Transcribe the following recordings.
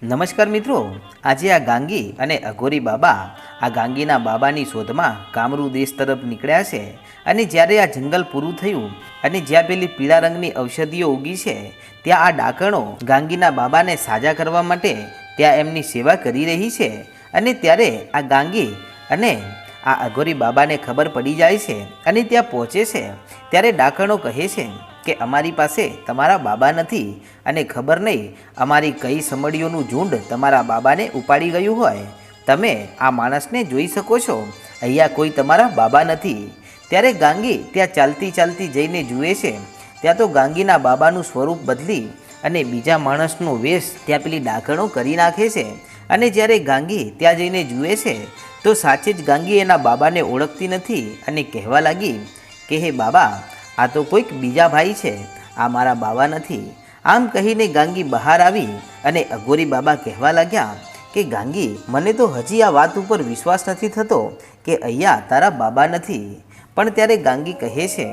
નમસ્કાર મિત્રો, આજે આ ગાંગી અને અઘોરી બાબા આ ગાંગીના બાબાની શોધમાં કામરૂ દેશ તરફ નીકળ્યા છે અને જ્યારે આ જંગલ પૂરું થયું અને જ્યાં પેલી પીળા રંગની ઔષધિઓ ઉગી છે, ત્યાં આ ડાકણો ગાંગીના બાબાને સાજા કરવા માટે ત્યાં એમની સેવા કરી રહી છે અને ત્યારે આ ગાંગી અને આ અઘોરી બાબાને ખબર પડી જાય છે અને ત્યાં પહોંચે છે. ત્યારે ડાકણો કહે છે કે અમારી પાસે તમારા બાબા નથી અને ખબર નહીં, અમારી કઈ સમડીઓનું ઝુંડ તમારા બાબાને ઉપાડી ગયું હોય. તમે આ માણસને જોઈ શકો છો. અહીંયા કોઈ તમારા બાબા નથી. ત્યારે ગાંગી ત્યાં ચાલતી ચાલતી જઈને જુએ છે. ત્યાં તો ગાંગીના બાબાનું સ્વરૂપ બદલી અને બીજા માણસનો વેશ ત્યાં પેલી ડાકણો કરી નાખે છે. અને જ્યારે ગાંગી ત્યાં જઈને જુએ છે, તો સાચે જ ગાંગી એના બાબાને ઓળખતી નથી અને કહેવા લાગી કે, હે બાબા આ તો કોઈક બીજા ભાઈ છે. આ મારા બાબા નથી. આમ કહીને ગાંગી બહાર આવી અને અઘોરી બાબા કહેવા લાગ્યા કે, ગાંગી, મને તો હજી આ વાત ઉપર વિશ્વાસ નથી થતો કે અહીંયા તારા બાબા નથી. પણ ત્યારે ગાંગી કહે છે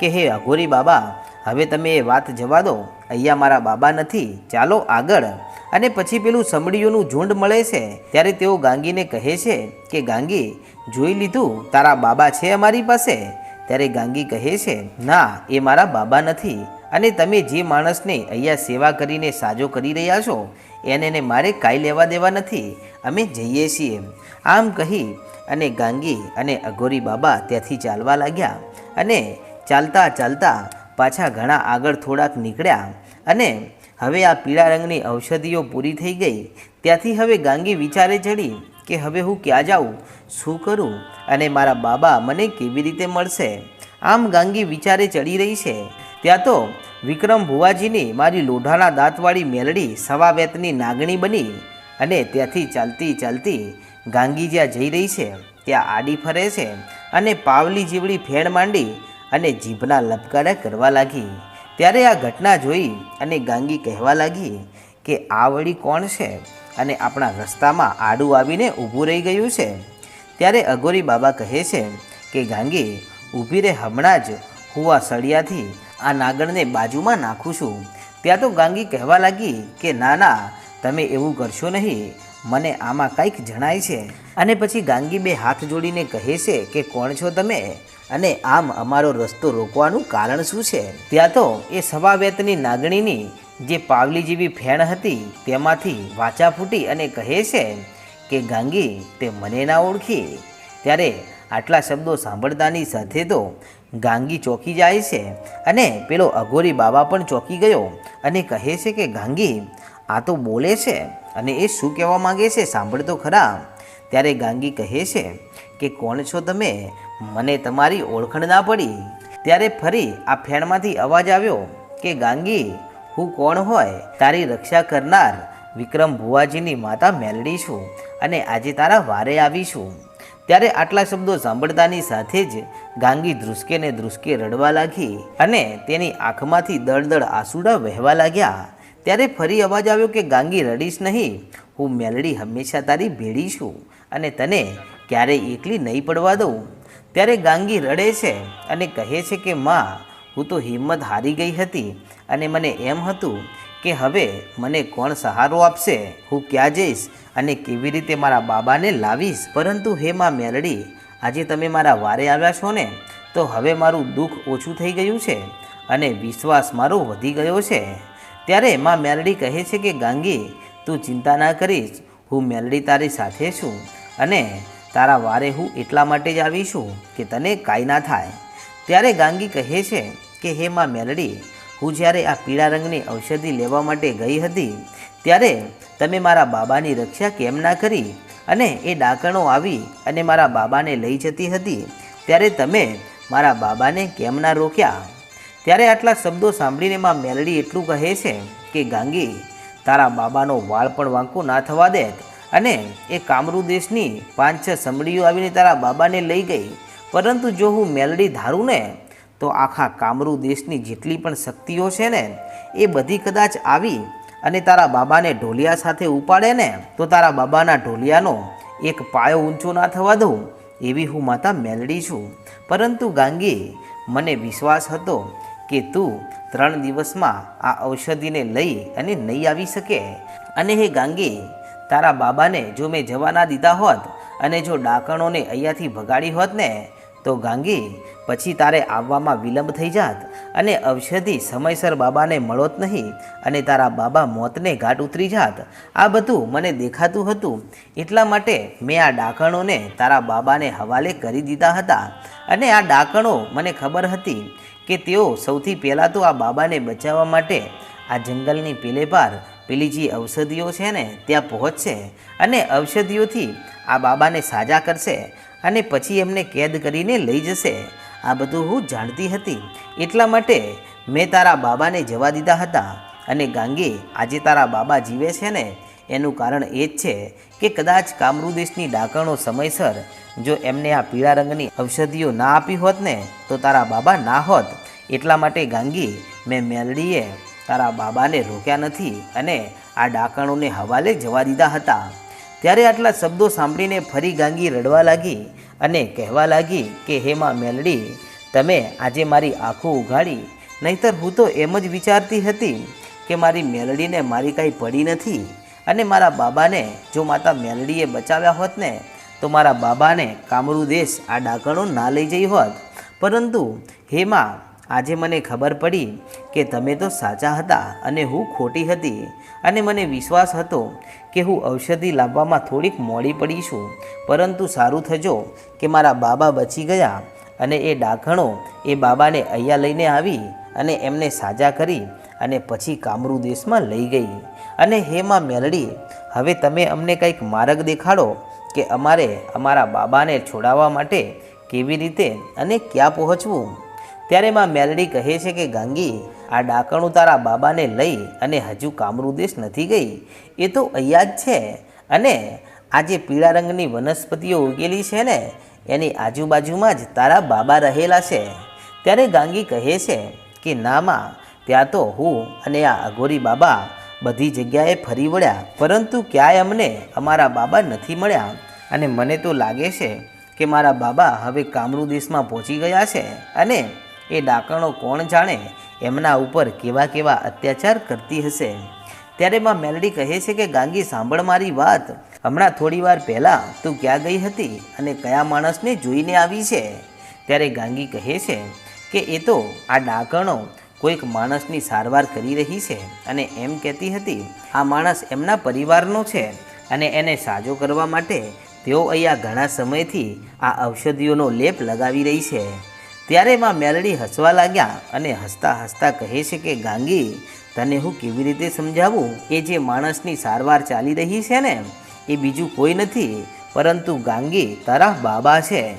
કે, હે અઘોરી બાબા, હવે તમે એ વાત જવા દો. અહીંયા મારા બાબા નથી. ચાલો આગળ. અને પછી પેલું સમડીઓનું ઝુંડ મળે છે. ત્યારે તેઓ ગાંગીને કહે છે કે, ગાંગી, જોઈ લીધું? તારા બાબા છે અમારી પાસે? ત્યારે ગાંગી કહે છે, ના, એ મારા બાબા નથી. અને તમે જે માણસને અહીંયા સેવા કરીને સાજો કરી રહ્યા છો, એને મારે કાંઈ લેવા દેવા નથી. અમે જઈએ છીએ. આમ કહી અને ગાંગી અને અઘોરી બાબા ત્યાંથી ચાલવા લાગ્યા અને ચાલતા ચાલતા પાછા ઘણા આગળ થોડાક નીકળ્યા અને હવે આ પીળા રંગની ઔષધિઓ પૂરી થઈ ગઈ. ત્યાંથી હવે ગાંગી વિચારે ચડી કે હવે હું ક્યાં જાઉં? શું કરું? અને મારા બાબા મને કેવી રીતે મળશે? આમ ગાંગી વિચારે ચડી રહી છે. ત્યાં તો વિક્રમ ભુવાજીની મારી લોઢાના દાંતવાળી મેલડી સવા વેતની નાગણી બની અને ત્યાંથી ચાલતી ચાલતી ગાંગી જ્યાં જઈ રહી છે, ત્યાં આડી ફરે છે અને પાવલી જીવડી ફેણ માંડી અને જીભના લપકારા કરવા લાગી. ત્યારે આ ઘટના જોઈ અને ગાંગી કહેવા લાગી કે આ વળી કોણ છે? અને આપણા રસ્તામાં આડું આવીને ઊભું રહી ગયું છે. ત્યારે અઘોરી બાબા કહે છે કે ગાંગી ઊભી રે હમણાં જ. હું આ સળિયાથી આ નાગણને બાજુમાં નાખું છું. ત્યાં તો ગાંગી કહેવા લાગી કે, ના ના, તમે એવું કરશો નહીં. મને આમાં કંઈક જણાય છે. અને પછી ગાંગી બે હાથ જોડીને કહે છે કે, કોણ છો તમે? અને આમ અમારો રસ્તો રોકવાનું કારણ શું છે? ત્યાં તો એ સવા વેતની નાગણીની જે પાવલી જેવી ફેણ હતી, તેમાંથી વાચા ફૂટી અને કહે છે કે, ગાંગી, તે મને ના ઓળખી. ત્યારે આટલા શબ્દો સાંભળતાની સાથે તો ગાંગી ચોકી જાય છે અને પેલો અઘોરી બાબા પણ ચોકી ગયો અને કહે છે કે, ગાંગી, આ તો બોલે છે અને એ શું કહેવા માંગે છે સાંભળ તો ખરા. ત્યારે ગાંગી કહે છે કે, કોણ છો તમે? મને તમારી ઓળખણ ના પડી. ત્યારે ફરી આ ફેણમાંથી અવાજ આવ્યો કે, ગાંગી હું કોણ હોય તારી રક્ષા કરનાર વિક્રમ ભુવાજીની માતા મેલડી છું અને આજે તારા વારે આવી છું. ત્યારે આટલા શબ્દો સાંભળતાની સાથે જ ગાંગી ધ્રુસકે ને ધ્રુસકે રડવા લાગી અને તેની આંખમાંથી દળદળ આંસુડા વહેવા લાગ્યા. ત્યારે ફરી અવાજ આવ્યો કે, ગાંગી, રડીશ નહીં. હું મેલડી હંમેશા તારી ભેડી છું અને તને ક્યારેય એકલી નહીં પડવા દઉં. ત્યારે ગાંગી રડે છે અને કહે છે કે, માં હું તો હિંમત હારી ગઈ હતી અને મને એમ હતું કે હવે મને કોણ સહારો આપશે, હું ક્યાં જઈશ અને કેવી રીતે મારા બાબાને લાવીશ? પરંતુ હે માં મેલડી, આજે તમે મારા વારે આવ્યા છો ને, તો હવે મારું દુઃખ ઓછું થઈ ગયું છે અને વિશ્વાસ મારો વધી ગયો છે. ત્યારે માં મેલડી કહે છે કે, ગાંગી, તું ચિંતા ના કરીશ, હું મેલડી તારી સાથે છું અને તારા વારે હું એટલા માટે જ આવીશું કે તને કાંઈ ના થાય. ત્યારે ગાંગી કહે છે કે હે માં મેલડી, હું જ્યારે આ પીળા રંગની ઔષધિ લેવા માટે ગઈ હતી, ત્યારે તમે મારા બાબાની રક્ષા કેમ ના કરી? અને એ ડાકણો આવી અને મારા બાબાને લઈ જતી હતી, ત્યારે તમે મારા બાબાને કેમ ના રોક્યા? ત્યારે આટલા શબ્દો સાંભળીને માં મેલડી એટલું કહે છે કે, ગાંગી, તારા બાબાનો વાળ પણ વાંકો ના થવા દે અને એ કામરૂ દેશની પાંચ છ સમડીઓ આવીને તારા બાબાને લઈ ગઈ. પરંતુ જો હું મેલડી ધારું ને તો આખા કામરૂ દેશની જેટલી પણ શક્તિઓ છે ને, એ બધી કદાચ આવી અને તારા બાબાને ઢોલિયા સાથે ઉપાડે ને, તો તારા બાબાના ઢોલિયાનો એક પાયો ઊંચો ના થવા દઉં, એવી હું માતા મેલડી છું. પરંતુ ગાંગી, મને વિશ્વાસ હતો કે તું ત્રણ દિવસમાં આ ઔષધિને લઈ અને નહીં આવી શકે. અને હે ગાંગી, તારા બાબાને જો મેં જવા ના દીધા હોત અને જો ડાકણોને અહીંયાથી ભગાડી હોત ને, તો ગાંગી પછી તારે આવવામાં વિલંબ થઈ જાત અને ઔષધિ સમયસર બાબાને મળોત નહીં અને તારા બાબા મોતને ઘાટ ઉતરી જાત. આ બધું મને દેખાતું હતું. એટલા માટે મેં આ ડાકણોને તારા બાબાને હવાલે કરી દીધા હતા અને આ ડાકણો મને ખબર હતી કે તેઓ સૌથી પહેલાં તો આ બાબાને બચાવવા માટે આ જંગલની પેલે પાર પેલી જે ઔષધિઓ છે ને ત્યાં પહોંચશે અને ઔષધિઓથી આ બાબાને સાજા કરશે અને પછી એમને કેદ કરીને લઈ જશે. આ બધું હું જાણતી હતી. એટલા માટે મેં તારા બાબાને જવા દીધા હતા અને ગાંગી આજે તારા બાબા જીવે છે ને, એનું કારણ એ જ છે કે કદાચ કામરૂ દેશની ડાકણો સમયસર જો એમને આ પીળા રંગની ઔષધિઓ ના આપી હોત ને, તો તારા બાબા ના હોત. એટલા માટે ગાંગી મેં મેલડીએ તારા બાબાને રોક્યા નથી અને આ ડાકણોને હવાલે જવા દીધા હતા. ત્યારે આટલા શબ્દો સાંભળીને ફરી ગાંગી રડવા લાગી. અને કહેવા લાગી કે, હે માં મેલડી, તમે આજે મારી આંખો ઉઘાડી, નહીતર હું તો એમ જ વિચારતી હતી કે મારી મેલડીને મારી કાંઈ પડી નથી અને મારા બાબાને જો માતા મેલડીએ બચાવ્યા હોત ને, તો મારા બાબાને કામરૂ દેશ આ ડાકણો ના લઈ જઈ હોત. પરંતુ હેમાં આજે મને ખબર પડી કે તમે તો સાચા હતા અને હું ખોટી હતી. અને મને વિશ્વાસ હતો કે હું ઔષધિ લાવવામાં થોડીક મોડી પડી છું. પરંતુ સારું થજો કે મારા બાબા બચી ગયા અને એ ડાખણો એ બાબાને અહીંયા લઈને આવી અને એમને સાજા કરી અને પછી કામરૂ દેશમાં લઈ ગઈ. અને હેમાં મેલડી, હવે તમે અમને કંઈક માર્ગ દેખાડો કે અમારે અમારા બાબાને છોડાવવા માટે કેવી રીતે અને ક્યાં પહોંચવું? ત્યારે માં મેલડી કહે છે કે ગાંગી આ ડાકણું તારા બાબાને લઈ અને હજુ કામરૂદેશ નથી ગઈ. એ તો અહીંયા જ છે અને આ જે પીળા રંગની વનસ્પતિઓ ઉગેલી છે ને, એની આજુબાજુમાં જ તારા બાબા રહેલા છે. ત્યારે ગાંગી કહે છે કે, નામાં, ત્યાં તો હું અને આ અઘોરી બાબા બધી જગ્યાએ ફરી વળ્યા. પરંતુ ક્યાંય અમને અમારા બાબા નથી મળ્યા. અને મને તો લાગે છે કે મારા બાબા હવે કામરૂ દેશમાં પહોંચી ગયા છે. અને એ ડાકણો કોણ જાણે એમના ઉપર કેવા કેવા અત્યાચાર કરતી હશે. ત્યારે માં મેલડી કહે છે કે, ગાંગી, સાંભળ મારી વાત. હમણાં થોડી વાર પહેલાં તું ક્યાં ગઈ હતી અને કયા માણસને જોઈને આવી છે? ત્યારે ગાંગી કહે છે કે, એ તો આ ડાકણો કોઈક માણસની સારવાર કરી રહી છે અને એમ કહેતી હતી, આ માણસ એમના પરિવારનો છે અને એને સાજો કરવા માટે તેઓ અહીંયા ઘણા સમયથી આ ઔષધિઓનો લેપ લગાવી રહી છે. ત્યારે એમાં મેલડી હસવા લાગ્યા અને હસતા હસતા કહે છે કે, ગાંગી, તને હું કેવી રીતે સમજાવું? કે જે માણસની સારવાર ચાલી રહી છે ને, એ બીજું કોઈ નથી, પરંતુ ગાંગી તારા બાબા છે.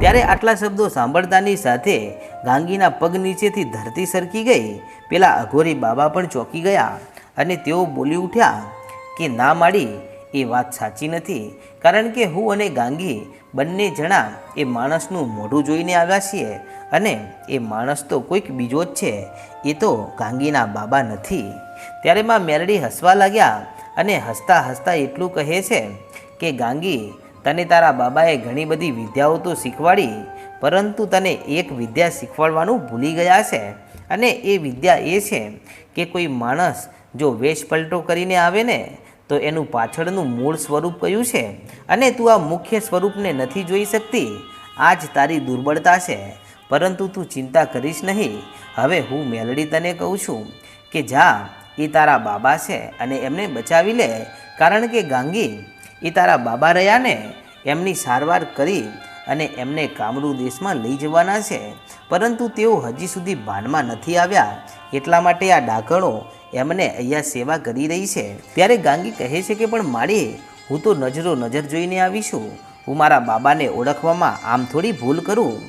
ત્યારે આટલા શબ્દો સાંભળતાની સાથે ગાંગીના પગ નીચેથી ધરતી સરકી ગઈ. પેલા અઘોરી બાબા પણ ચોંકી ગયા અને તેઓ બોલી ઉઠ્યા કે, ના માડી એ વાત સાચી નથી. કારણ કે હું અને ગાંગી બંને જણા એ માણસનું મોઢું જોઈને આવ્યા છીએ અને એ માણસ તો કોઈક બીજો જ છે. એ તો ગાંગીના બાબા નથી. ત્યારે માં મેરડી હસવા લાગ્યા અને હસતા હસતા એટલું કહે છે કે, ગાંગી, તને તારા બાબાએ ઘણી બધી વિદ્યાઓ તો શીખવાડી, પરંતુ તને એક વિદ્યા શીખવાડવાનું ભૂલી ગયા છે. અને એ વિદ્યા એ છે કે, કોઈ માણસ જો વેશ પલટો કરીને આવે ને તો એનું પાછળનું મૂળ સ્વરૂપ કયું છે? અને તું આ મુખ્ય સ્વરૂપને નથી જોઈ શકતી? આ જ તારી દુર્બળતા છે. પરંતુ તું ચિંતા કરીશ નહીં. હવે હું મેલડી તને કહું છું કે જા, એ તારા બાબા છે અને એમને બચાવી લે. કારણ કે ગાંગી, એ તારા બાબા રહ્યા ને, એમની સારવાર કરી અને એમને કામરૂ દેશમાં લઈ જવાના છે. પરંતુ તેઓ હજી સુધી ભાનમાં નથી આવ્યા. એટલા માટે આ ડાકણો એમને અહીંયા સેવા કરી રહી છે. ત્યારે ગાંગી કહે છે કે, પણ માળી, હું તો નજરો નજર જોઈને આવી છું. હું મારા બાબાને ઓળખવામાં આમ થોડી ભૂલ કરું.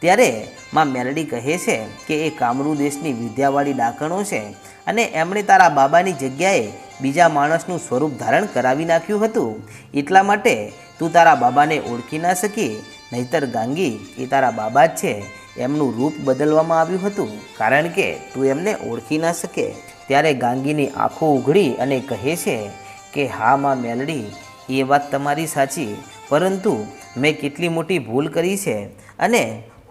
ત્યારે માં મેલડી કહે છે કે, એ કામરૂ દેશની વિદ્યાવાળી ડાકણો છે અને એમણે તારા બાબાની જગ્યાએ બીજા માણસનું સ્વરૂપ ધારણ કરાવી નાખ્યું હતું. એટલા માટે તું તારા બાબાને ઓળખી ના શકી, નહીતર ગાંગી, એ તારા બાબા જ છે. એમનું રૂપ બદલવામાં આવ્યું હતું. કારણ કે તું એમને ઓળખી ના શકે. ત્યારે ગાંગીની આંખો ઉઘડી અને કહે છે કે, હા માં મેલડી, એ વાત તમારી સાચી, પરંતુ મેં કેટલી મોટી ભૂલ કરી છે અને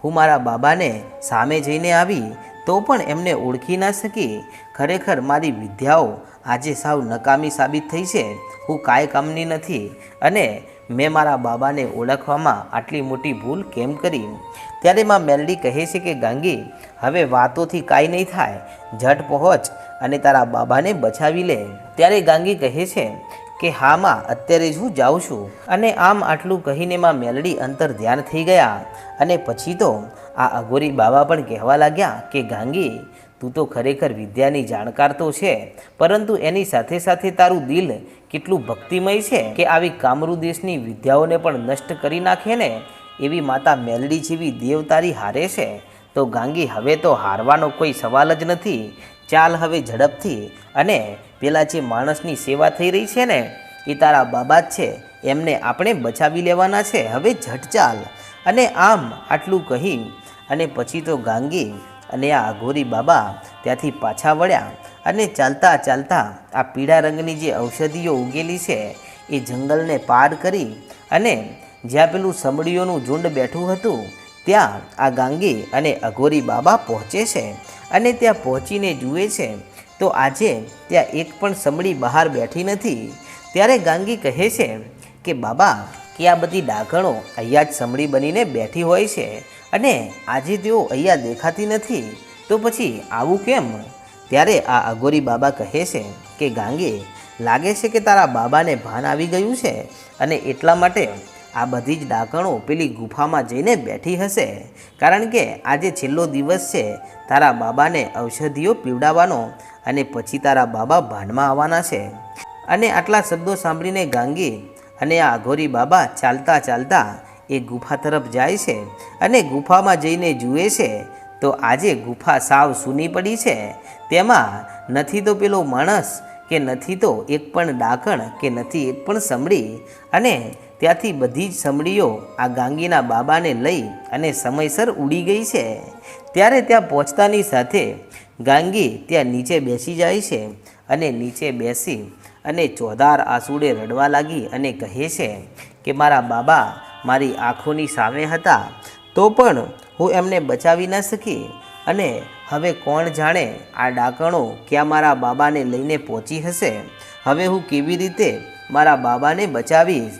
હું મારા બાબાને સામે જઈને આવી તો પણ એમને ઓળખી ના શકી. ખરેખર મારી વિદ્યાઓ આજે સાવ નકામી સાબિત થઈ છે. હું કાંઈ કામની નથી અને મેં મારા બાબાને ઓળખવામાં આટલી મોટી ભૂલ કેમ કરી? ત્યારે માં મેલડી કહે છે કે, ગાંગી, હવે વાતોથી કાંઈ નહીં થાય. ઝટ પહોંચ અને તારા બાબાને બચાવી લે. ત્યારે ગાંગી કહે છે કે, હા માં, અત્યારે જ હું જાઉં છું. અને આમ આટલું કહીને માં મેલડી અંતર ધ્યાન થઈ ગયા. અને પછી તો આ અઘોરી બાબા પણ કહેવા લાગ્યા કે, ગાંગી તું તો ખરેખર વિદ્યાની જાણકાર તો છે, પરંતુ એની સાથે સાથે તારું દિલ કેટલું ભક્તિમય છે કે આવી કામરૂ દેશની વિદ્યાઓને પણ નષ્ટ કરી નાખે ને? એવી માતા મેલડી જેવી દેવ તારી હારે છે? તો ગાંગી, હવે તો હારવાનો કોઈ સવાલ જ નથી. ચાલ હવે ઝડપથી. અને પેલા જે માણસની સેવા થઈ રહી છે ને, એ તારા બાબા છે. એમને આપણે બચાવી લેવાના છે. હવે ઝટ ચાલ. અને આમ આટલું કહી, અને પછી તો ગાંગી અને આ અઘોરી બાબા ત્યાંથી પાછા વળ્યા અને ચાલતા ચાલતા આ પીળા રંગની જે ઔષધિઓ ઉગેલી છે, એ જંગલને પાર કરી અને જ્યાં પેલું સમડીઓનું ઝુંડ બેઠું હતું, ત્યાં આ ગાંગી અને અઘોરી બાબા પહોંચે છે અને ત્યાં પહોંચીને જુએ છે, તો આજે ત્યાં એક પણ સમડી બહાર બેઠી નથી. ત્યારે ગાંગી કહે છે કે, બાબા, કે આ બધી ડાઘણો અહીંયા જ સમડી બનીને બેઠી હોય છે? અને આજે તેઓ અહીંયા દેખાતી નથી, તો પછી આવું કેમ? ત્યારે આ અઘોરી બાબા કહે છે કે, ગાંગે, લાગે છે કે તારા બાબાને ભાન આવી ગયું છે અને એટલા માટે આ બધી જ ડાકણો પેલી ગુફામાં જઈને બેઠી હશે. કારણ કે આજે છેલ્લો દિવસ છે, તારા બાબાને ઔષધિઓ પીવડાવવાનો અને પછી તારા બાબા ભાનમાં આવવાના છે. અને આટલા શબ્દો સાંભળીને ગાંગી અને આ અઘોરી બાબા ચાલતા ચાલતા એ ગુફા તરફ જાય છે અને ગુફામાં જઈને જુએ છે, તો આજે ગુફા સાવ સૂની પડી છે. તેમાં નથી તો પેલો માણસ કે નથી તો એક પણ ડાકણ કે નથી એક પણ સમડી અને ત્યાંથી બધી જ સમડીઓ આ ગાંગીના બાબાને લઈ અને સમયસર ઉડી ગઈ છે. ત્યારે ત્યાં પહોંચતાની સાથે ગાંગી ત્યાં નીચે બેસી જાય છે અને નીચે બેસી અને ચોધાર આસુડે રડવા લાગી અને કહે છે કે, મારા બાબા મારી આંખોની સામે હતા, તો પણ હું એમને બચાવી ન શકી. અને હવે કોણ જાણે આ ડાકણો ક્યાં મારા બાબાને લઈને પહોંચી હશે? હવે હું કેવી રીતે મારા બાબાને બચાવીશ?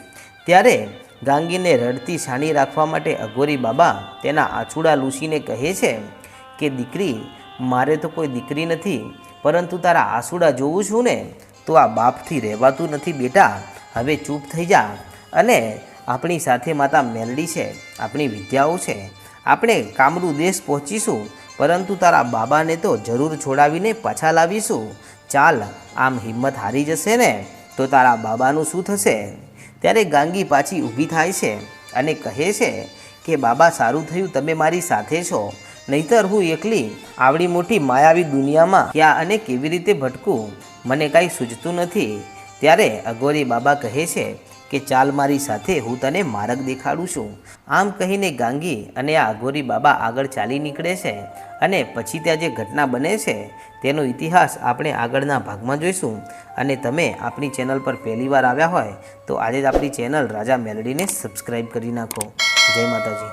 ત્યારે ગાંગીને રડતી છાણી રાખવા માટે અઘોરી બાબા તેના આછુડા લૂસીને કહે છે કે, દીકરી, મારે તો કોઈ દીકરી નથી, પરંતુ તારા આસુડા જોઉં છું ને, તો આ બાપથી રહેવાતું નથી બેટા. હવે ચૂપ થઈ જા. અને આપણી સાથે માતા મેલડી છે, આપણી વિદ્યાઓ છે. આપણે કામરૂ દેશ પહોંચીશું, પરંતુ તારા બાબાને તો જરૂર છોડાવીને પાછા લાવીશું. ચાલ, આમ હિંમત હારી જશે ને, તો તારા બાબાનું શું થશે? ત્યારે ગાંગી પાછી ઊભી થાય છે અને કહે છે કે, બાબા, સારું થયું તમે મારી સાથે છો. નહીતર હું એકલી આવડી મોટી માયાવી દુનિયામાં ક્યાં અને કેવી રીતે ભટકું? મને કાંઈ સૂઝતું નથી. ત્યારે અઘોરી બાબા કહે છે કે ચાલ મારી સાથે હું તને માર્ગ દેખાડું છું. આમ કહીને ગાંગી અને આ અઘોરી બાબા આગળ ચાલી નીકળે છે અને પછી ત્યાં જે ઘટના બને છે, તેનો ઇતિહાસ આપણે આગળના ભાગમાં જોઈશું. અને તમે આપણી ચેનલ પર પહેલીવાર આવ્યા હોય, તો આજે જ આપણી ચેનલ રાજા મેલડીને સબસ્ક્રાઈબ કરી નાખો. જય માતાજી.